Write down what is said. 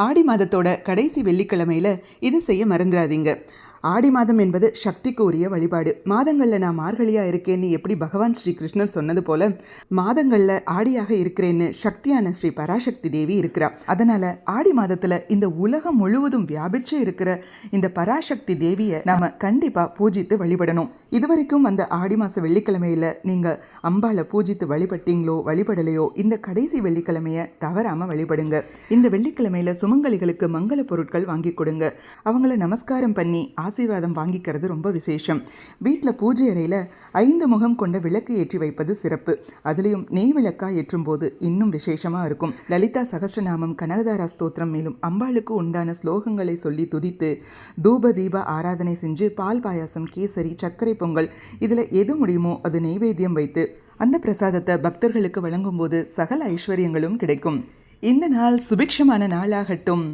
ஆடி மாதத்தோட கடைசி வெள்ளிக்கிழமையில இதை செய்ய மறந்துடாதீங்க ஆடி மாதம் என்பது சக்திக்கு உரிய வழிபாடு. மாதங்களில் நான் மார்கழியாக இருக்கேன்னு எப்படி பகவான் ஸ்ரீ கிருஷ்ணர் சொன்னது போல மாதங்களில் ஆடியாக இருக்கிறேன்னு சக்தியான ஸ்ரீ பராசக்தி தேவி இருக்கிறா அதனால் ஆடி மாதத்தில் இந்த உலகம் முழுவதும் வியாபிச்சு இருக்கிற இந்த பராசக்தி தேவியை நாம் கண்டிப்பாக பூஜித்து வழிபடணும். இதுவரைக்கும் அந்த ஆடி மாத வெள்ளிக்கிழமையில நீங்கள் அம்பாளை பூஜித்து வழிபட்டீங்களோ வழிபடலையோ இந்த கடைசி வெள்ளிக்கிழமைய தவறாமல் வழிபடுங்க. இந்த வெள்ளிக்கிழமையில சுமங்கலிகளுக்கு மங்கள பொருட்கள் வாங்கி கொடுங்க. அவங்கள நமஸ்காரம் பண்ணி ஆசீர்வாதம் வாங்கிக்கிறது ரொம்ப விசேஷம். வீட்டில் பூஜை அறையில் ஐந்து முகம் கொண்ட விளக்கு ஏற்றி வைப்பது சிறப்பு. அதுலேயும் நெய் விளக்காக ஏற்றும் போது இன்னும் விசேஷமாக இருக்கும். லலிதா சகஸ்ரநாமம் கனகதாரா ஸ்தோத்திரம் மேலும் அம்பாளுக்கு உண்டான ஸ்லோகங்களை சொல்லி துதித்து தூப தீப ஆராதனை செஞ்சு பால் பாயாசம் கேசரி சர்க்கரை பொங்கல் இதில் எது முடியுமோ அது நெய்வேத்தியம் வைத்து அந்த பிரசாதத்தை பக்தர்களுக்கு வழங்கும்போது சகல ஐஸ்வர்யங்களும் கிடைக்கும். இந்த நாள் சுபிக்ஷமான நாளாகட்டும்.